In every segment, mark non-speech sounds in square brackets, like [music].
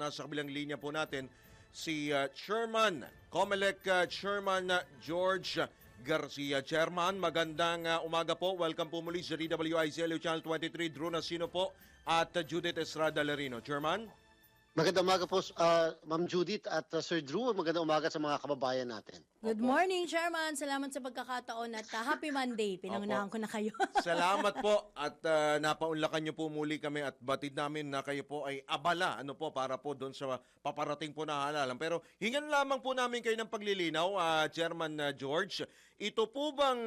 nasa kabilang linya po natin si uh, Chairman, Comelec uh, Chairman uh, George Garcia. Chairman, magandang uh, umaga po. Welcome po muli sa DWICLU Channel 23. Drew Nasino po at uh, Judith Estrada Lerino. Chairman? Magandang umaga po, uh, Ma'am Judith at uh, Sir Drew. Magandang umaga sa mga kababayan natin. Good morning, Chairman. Salamat sa pagkakataon at uh, happy Monday. Pinangunahan ko na kayo. [laughs] Salamat po at uh, napaunlakan niyo po muli kami at batid namin na kayo po ay abala ano po para po doon sa paparating po na halalan. Pero hingan lamang po namin kayo ng paglilinaw, uh, Chairman uh, George. Ito po bang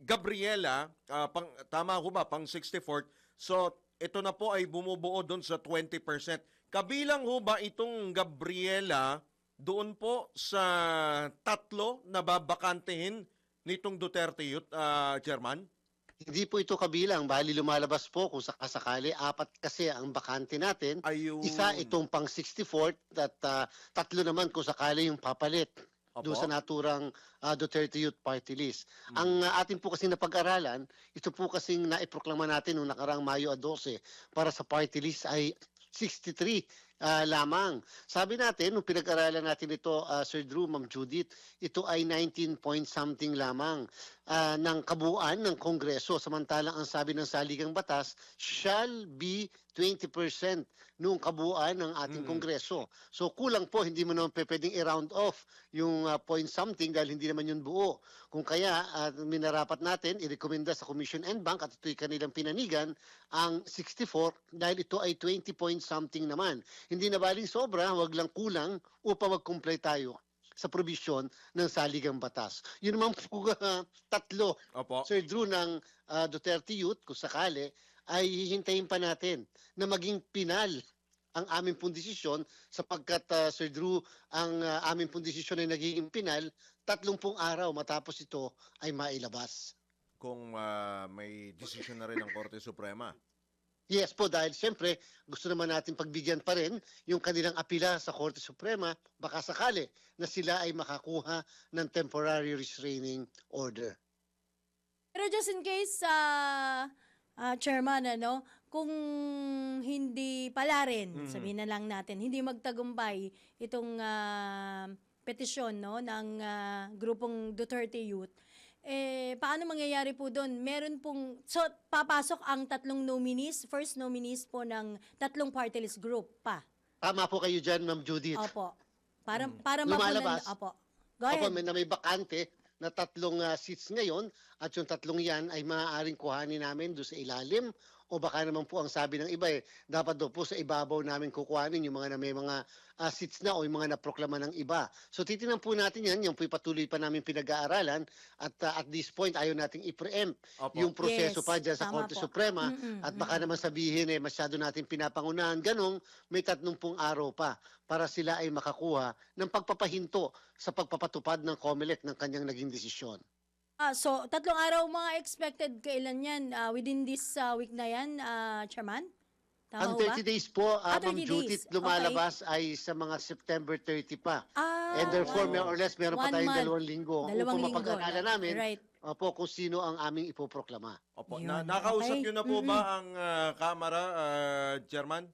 Gabriela, uh, pang, tama ko ba, pang 64th, so ito na po ay bumubuo doon sa 20%. Kabilang ho ba itong Gabriela doon po sa tatlo na babakantehin nitong Duterte Youth, uh, Chairman? Hindi po ito kabilang, bali lumalabas po kung sakasakali, apat kasi ang bakante natin. Ayun. Isa itong pang 64th at uh, tatlo naman kung sakali yung papalit Opo. doon sa naturang uh, Duterte Youth Party List. Hmm. Ang uh, atin po kasi napag-aralan, ito po kasing naiproklama natin noong nakarang Mayo 12 para sa party list ay 63 ah, lamang. Sabi natin, nung pinag-aralan natin ito, ah, Sir Drew, Ma'am Judith, ito ay 19 point something lamang ah, ng kabuuan ng Kongreso. Samantalang ang sabi ng saligang batas, shall be 20% nung kabuuan ng ating Mm. Kongreso. So kulang po, hindi mo naman pwedeng i-round off yung ah, point something dahil hindi naman yun buo. Kung kaya, uh, minarapat natin, i-recommenda sa Commission and Bank at ito'y kanilang pinanigan, ang 64 dahil ito ay 20 point something naman. Hindi na baling sobra, wag lang kulang upang mag-comply tayo sa provision ng saligang batas. Yun naman po uh, [laughs] tatlo, Opo. Sir Drew, ng uh, Duterte Youth, kung sakali, ay hihintayin pa natin na maging pinal ang aming pong desisyon sapagkat uh, Sir Drew, ang uh, aming pong desisyon ay nagiging pinal, tatlong pong araw matapos ito ay mailabas. Kung ah, may desisyon na rin ng Korte Suprema. Yes po, dahil siyempre gusto naman natin pagbigyan pa rin yung kanilang apila sa Korte Suprema, baka sakali na sila ay makakuha ng temporary restraining order. Pero just in case, uh, uh, Chairman, ano, kung hindi pala rin, Mhm. sabihin na lang natin, hindi magtagumpay itong ah, petisyon no, ng ah, grupong Duterte Youth, eh, paano mangyayari po doon? Meron pong, so papasok ang tatlong nominees, first nominees po ng tatlong party list group pa. Tama po kayo dyan, Ma'am Judith. Opo. Para, para Lumalabas. makunan- Opo. Go ahead. Opo, may, na may bakante na tatlong ah, seats ngayon at yung tatlong yan ay maaaring kuhanin namin doon sa ilalim o baka naman po ang sabi ng iba eh, dapat daw po sa ibabaw namin kukuhanin yung mga na may mga ah, seats na o yung mga naproklama ng iba. So titingnan po natin yan, yung po'y patuloy pa namin pinag-aaralan at ah, at this point ayaw nating i-preempt Opo. yung proseso Yes, pa dyan sa Korte po. Suprema Mm-mm, at baka naman sabihin eh masyado natin pinapangunahan ganong may tatlongpung araw pa para sila ay makakuha ng pagpapahinto sa pagpapatupad ng COMELEC ng kanyang naging desisyon. Ah, so, tatlong araw mga expected kailan yan? Ah, within this ah, week na yan, ah, Chairman? Ang Tama ba? 30 days po, uh, Ah, Ma'am 30 Judith, lumalabas ay sa mga September 30 pa. Ah, And therefore, one- more or less, meron pa tayong month. dalawang linggo Dalawang upang linggo. mapag-aralan namin Right. opo, kung sino ang aming ipoproklama. Opo. Yun, Na, nakausap okay. niyo na po ba ang ah, Kamara, ah, Chairman?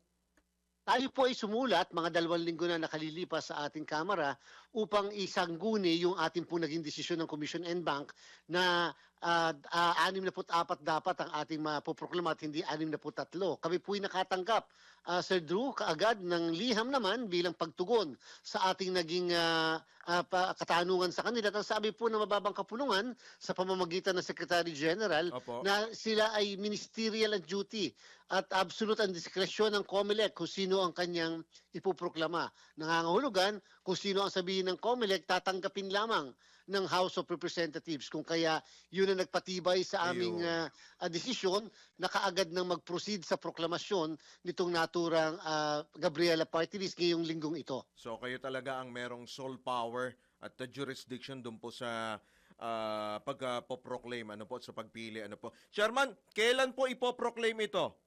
Tayo po ay sumulat mga dalawang linggo na nakalilipas sa ating Kamara upang isangguni yung ating po naging desisyon ng Commission and Bank na uh, uh, 64 dapat ang ating mapoproklama at hindi 63. Kami po ay nakatanggap, ah, Sir Drew, kaagad ng liham naman bilang pagtugon sa ating naging ah, pa- katanungan sa kanila. At sabi po ng mababang kapulungan sa pamamagitan ng Secretary General Opo. na sila ay ministerial at duty at absolute ang diskresyon ng COMELEC kung sino ang kanyang ipoproklama. Nangangahulugan kung sino ang sabihin ng COMELEC, tatanggapin lamang ng House of Representatives. Kung kaya yun ang nagpatibay sa aming ah, ah, desisyon na kaagad nang mag-proceed sa proklamasyon nitong naturang ah, Gabriela Party List ngayong linggong ito. So kayo talaga ang merong sole power at the jurisdiction doon po sa ah, pagpo-proclaim ano po sa pagpili ano po. Chairman, kailan po ipo-proclaim ito?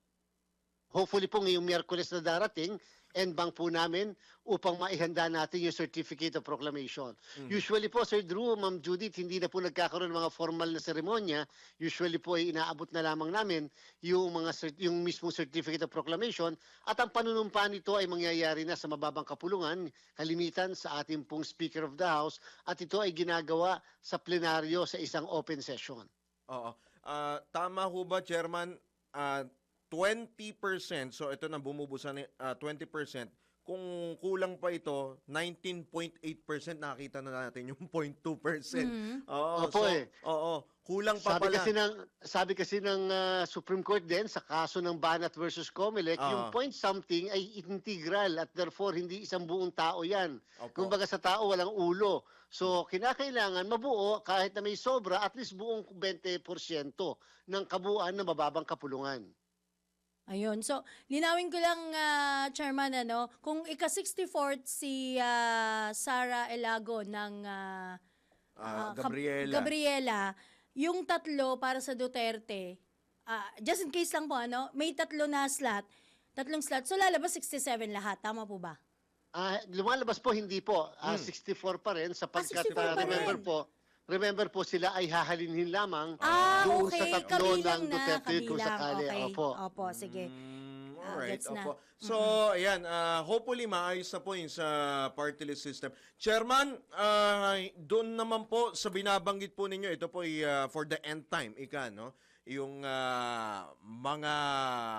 Hopefully po ngayong Miyerkules na darating, N-Bank po namin upang maihanda natin yung Certificate of Proclamation. Mm. Usually po, Sir Drew, Ma'am Judith, hindi na po nagkakaroon ng mga formal na seremonya. Usually po ay inaabot na lamang namin yung mga yung mismo Certificate of Proclamation at ang panunumpa nito ay mangyayari na sa mababang kapulungan, kalimitan sa ating pong Speaker of the House at ito ay ginagawa sa plenaryo sa isang open session. Oo. Ah, tama ho ba, Chairman? Ah, 20%, so ito na bumubusan ni ah, 20%. Kung kulang pa ito, 19.8% nakita na natin yung [laughs] 0.2%. Mhm. Oo, Opo so, eh. oo, kulang pa Sabi pala. kasi ng sabi kasi ng ah, Supreme Court din sa kaso ng Banat versus Comelec, Ah. yung point something ay integral at therefore hindi isang buong tao 'yan. Opo. Kumbaga sa tao walang ulo. So kinakailangan mabuo kahit na may sobra at least buong 20% ng kabuuan ng mababang kapulungan. Ayun. So, linawin ko lang, ah, Chairman, ano, kung ika-64th si ah, Sara Elago ng ah, Kap- Gabriela. Gabriela, yung tatlo para sa Duterte, ah, just in case lang po, ano, may tatlo na slot, tatlong slot, so lalabas 67 lahat. Tama po ba? Ah, lumalabas po hindi po. Ah, Hmm. 64 pa rin sapagkat 64 ah, pa remember rin. po Remember po sila ay hahalinhin lamang Ah, doon okay. sa tatlo kabilang ng na, Duterte kung kabilang. sakali. Okay. Opo. Opo, sige. Mm, Ah, alright, gets na. opo. So, ayan, ah, hopefully maayos na po yun sa party list system. Chairman, ah, doon naman po sa binabanggit po ninyo, ito po ay ah, for the end time, ika, no? Yung ah, mga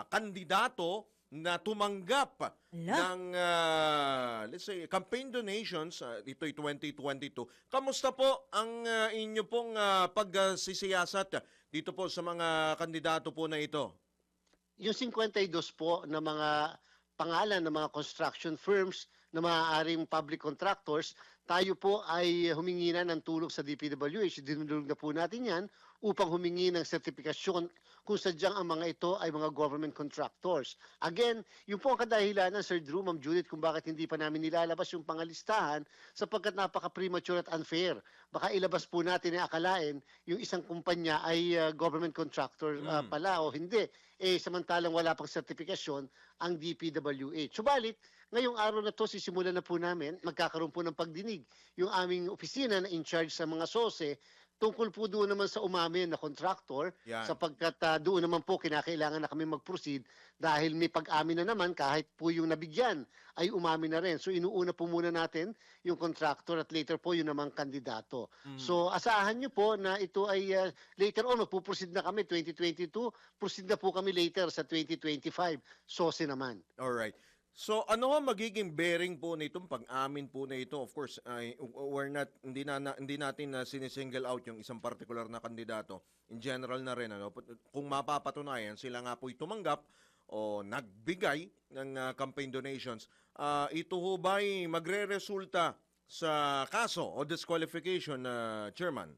kandidato na tumanggap Ala. ng, ah, let's say, campaign donations, uh, ito'y 2022. Kamusta po ang ah, inyo pong ah, pagsisiyasat dito po sa mga kandidato po na ito? yung 52 po na mga pangalan ng mga construction firms na maaaring public contractors, tayo po ay humingi na ng tulong sa DPWH. Dinulog na po natin yan upang humingi ng sertifikasyon kung sadyang ang mga ito ay mga government contractors. Again, yung po ang kadahilanan, Sir Drew, Ma'am Judith, kung bakit hindi pa namin nilalabas yung pangalistahan sapagkat napaka-premature at unfair. Baka ilabas po natin na akalain yung isang kumpanya ay uh, government contractor uh, Mm. pala o hindi. Eh, samantalang wala pang sertifikasyon ang DPWH. Subalit, ngayong araw na to, sisimulan na po namin, magkakaroon po ng pagdinig yung aming opisina na in charge sa mga SOSE tungkol po doon naman sa umamin na contractor Yan. sapagkat ah, doon naman po kinakailangan na kami mag-proceed dahil may pag-amin na naman kahit po yung nabigyan ay umamin na rin. So inuuna po muna natin yung contractor at later po yung namang kandidato. Mm. So asahan nyo po na ito ay ah, later on, magpuproceed na kami 2022, proceed na po kami later sa 2025. SOSE naman. Alright. So ano nga magiging bearing po nitong pag-amin po na ito? Of course, ay we're not hindi na, na- hindi natin na sinisingle out yung isang particular na kandidato. In general na rin ano, kung mapapatunayan sila nga po tumanggap o nagbigay ng ah, campaign donations, ah, ito ho ba ay magre-resulta sa kaso o disqualification na chairman?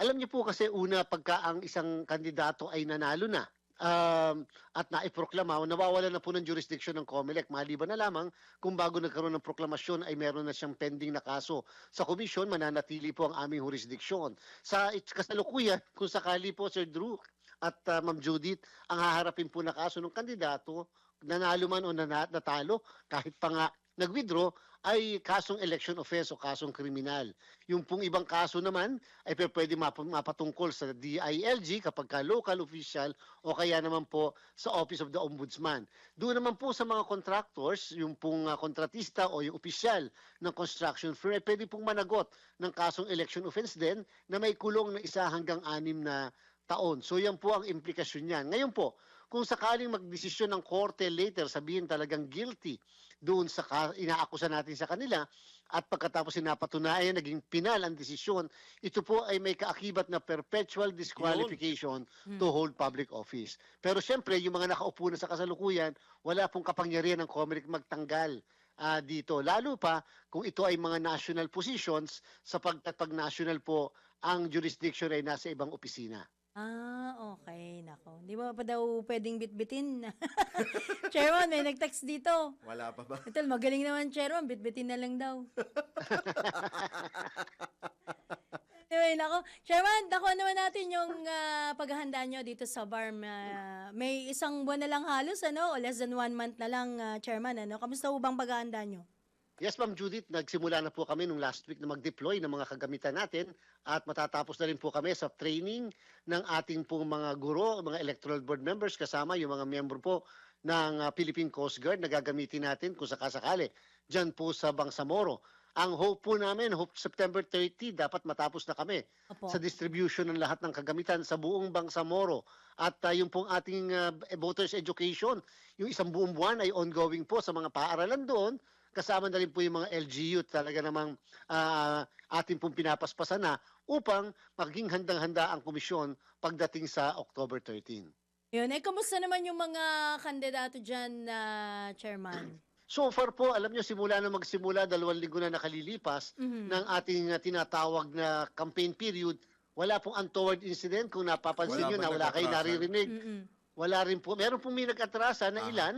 Alam niyo po kasi una pagka ang isang kandidato ay nanalo na um, at naiproklama, nawawala na po ng jurisdiction ng COMELEC. Maliban na lamang kung bago nagkaroon ng proklamasyon ay meron na siyang pending na kaso. Sa komisyon, mananatili po ang aming jurisdiction. Sa kasalukuyan, [laughs] kung sakali po Sir Drew at uh, Ma'am Judith, ang haharapin po na kaso ng kandidato, nanalo man o nana- natalo, kahit pa nga nag-withdraw, ay kasong election offense o kasong kriminal. Yung pong ibang kaso naman ay pwede map- mapatungkol sa DILG kapag ka local official o kaya naman po sa Office of the Ombudsman. Doon naman po sa mga contractors, yung pong ah, kontratista o yung opisyal ng construction firm, ay pwede pong managot ng kasong election offense din na may kulong na isa hanggang anim na taon. So yan po ang implikasyon niyan. Ngayon po, kung sakaling magdesisyon ng korte later, sabihin talagang guilty doon sa inaakusa natin sa kanila at pagkatapos sinapatunayan naging pinal ang desisyon, ito po ay may kaakibat na perpetual disqualification to hold public office. Pero siyempre, yung mga nakaupo na sa kasalukuyan, wala pong kapangyarihan ng COMELEC magtanggal ah, dito. Lalo pa kung ito ay mga national positions sapagkat pag national po, ang jurisdiction ay nasa ibang opisina. Ah, okay. Nako. Di ba pa daw pwedeng bitbitin? [laughs] Chairman, may nag-text dito. Wala pa ba? Ito, magaling naman, Chairman. Bitbitin na lang daw. Anyway, nako. Chairman, dako naman natin yung ah, paghahanda nyo dito sa BARM. Ah, may isang buwan na lang halos, ano? O less than one month na lang, ah, Chairman, ano? Kamusta ubang paghahanda nyo? Yes, Ma'am Judith, nagsimula na po kami nung last week na mag-deploy ng mga kagamitan natin at matatapos na rin po kami sa training ng ating pong mga guro, mga electoral board members kasama yung mga miyembro po ng uh, Philippine Coast Guard na gagamitin natin kung sakasakali dyan po sa Bangsamoro. Ang hope po namin, hope September 30, dapat matapos na kami Opo. sa distribution ng lahat ng kagamitan sa buong Bangsamoro. At uh, yung pong ating uh, voters education, yung isang buong buwan ay ongoing po sa mga paaralan doon. Kasama na rin po yung mga LGU talaga namang uh, ating pong pinapaspasan na upang maging handang-handa ang komisyon pagdating sa October 13. Yun, eh, kamusta naman yung mga kandidato dyan, na Chairman? So far po, alam nyo, simula na magsimula, dalawang linggo na nakalilipas Mhm. ng ating uh, tinatawag na campaign period, wala pong untoward incident. Kung napapansin Wala nyo na wala kayo naririnig, Mm-mm. Wala rin po. Meron pong may nag-atrasa na Aha. ilan,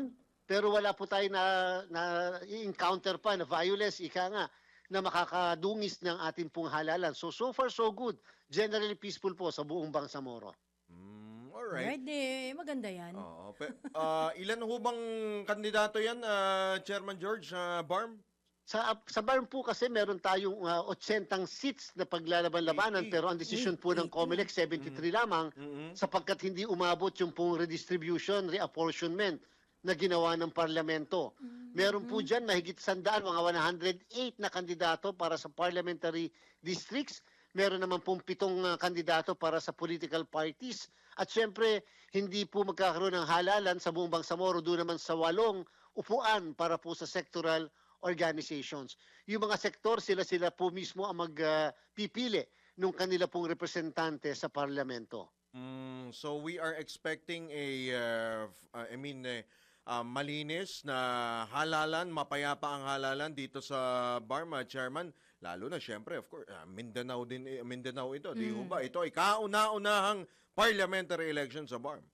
pero wala po tayo na, na encounter pa na violence, ika nga, na makakadungis ng ating pong halalan. So, so far, so good. Generally peaceful po sa buong Bangsamoro. Mm, alright. Alright, eh, maganda yan. Oo. Pe- ah, ilan ho bang kandidato yan, ah, Chairman George ah, Barm? Sa, sa BARM po kasi meron tayong uh, 80 seats na paglalaban-labanan 80. pero ang desisyon po ng 80. COMELEC 73 lamang Mm-mm. sapagkat hindi umabot yung pong redistribution, reapportionment na ginawa ng parlamento. Meron po dyan mahigit sandaan, mga 108 na kandidato para sa parliamentary districts. Meron naman pong pitong uh, kandidato para sa political parties. At syempre, hindi po magkakaroon ng halalan sa buong Bangsamoro, doon naman sa walong upuan para po sa sectoral organizations. Yung mga sektor, sila-sila po mismo ang magpipili nung kanila pong representante sa parlamento. Mm, so we are expecting a, uh, uh, I mean, eh, uh, malinis na halalan, mapayapa ang halalan dito sa Barma, Chairman. Lalo na, syempre, of course, ah, Mindanao din, eh, Mindanao ito, di ho ba? Ito ay kauna-unahang parliamentary election sa Barm.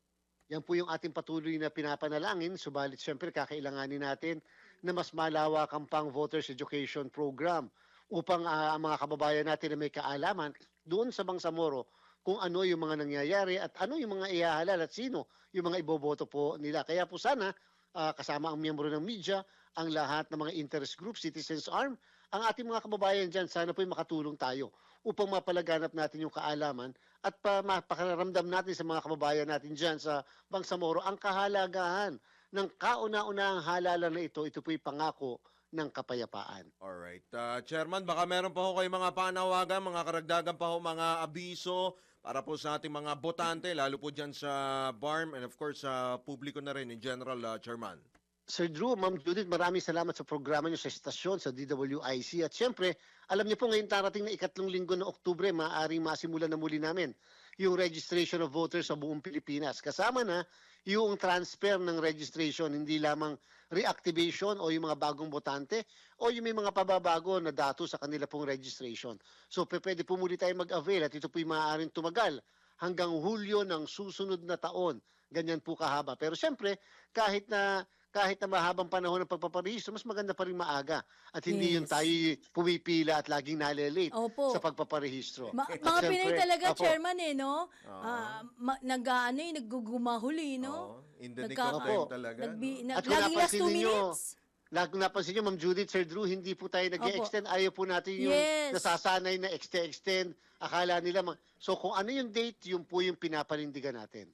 Yan po yung ating patuloy na pinapanalangin, subalit siyempre kakailanganin natin na mas malawak ang pang voters education program upang ah, ang mga kababayan natin na may kaalaman doon sa Bangsamoro kung ano yung mga nangyayari at ano yung mga ihahalal at sino yung mga iboboto po nila. Kaya po sana ah, kasama ang miyembro ng media, ang lahat ng mga interest group, Citizens Arm, ang ating mga kababayan dyan, sana po makatulong tayo upang mapalaganap natin yung kaalaman at pa, mapakaramdam natin sa mga kababayan natin dyan sa Bangsamoro ang kahalagahan ng kauna-unahang halalan na ito, ito po'y pangako ng kapayapaan. Alright. Uh, Chairman, baka meron pa ho kayo mga panawagan, mga karagdagan pa ho, mga abiso para po sa ating mga botante, lalo po dyan sa BARM and of course sa publiko na rin in general, uh, Chairman. Sir Drew, Ma'am Judith, maraming salamat sa programa niyo sa estasyon, sa DWIC. At syempre, alam niyo po ngayon tarating na ikatlong linggo ng Oktubre, maaaring masimulan na muli namin yung registration of voters sa buong Pilipinas. Kasama na yung transfer ng registration, hindi lamang reactivation o yung mga bagong botante o yung may mga pababago na dato sa kanila pong registration. So pwede po muli tayo mag-avail at ito po'y maaaring tumagal hanggang Hulyo ng susunod na taon. Ganyan po kahaba. Pero syempre, kahit na kahit na mahabang panahon ng pagpaparehistro, mas maganda pa rin maaga. At hindi Yes. yung tayo pumipila at laging nalilate Opo. sa pagpaparehistro. Ma- At mga syempre- Pinoy talaga, Opo. Chairman, eh, no? Ah, ma- nag-ano eh, naggugumahuli, no? Oo, in the nick Nagka- of time talaga. Nagbi- no? nag- At kung laging last napansin two ninyo, minutes. Lagi napansin nyo, Ma'am Judith, Sir Drew, hindi po tayo nag extend Ayaw po natin yung Yes. nasasanay na extend-extend. Akala nila, ma- so kung ano yung date, yun po yung pinapanindigan natin.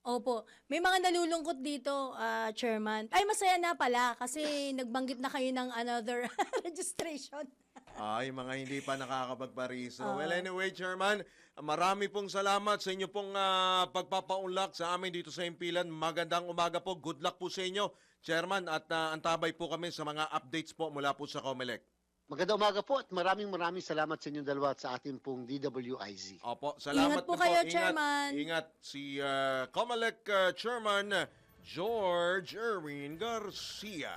Opo. May mga nalulungkot dito, ah, Chairman. Ay, masaya na pala kasi [laughs] nagbanggit na kayo ng another [laughs] registration. Ay, mga hindi pa nakakapagpariso. Oo. well, anyway, Chairman, marami pong salamat sa inyo pong ah, pagpapaunlak sa amin dito sa Impilan. Magandang umaga po. Good luck po sa inyo, Chairman. At ah, antabay po kami sa mga updates po mula po sa Comelec. Magandang umaga po at maraming maraming salamat sa inyong dalawa at sa ating pong DWIZ. Opo, salamat Ingat po kayo, Ingat, Chairman. Ingat si ah, Comelec ah, Chairman George Erwin Garcia.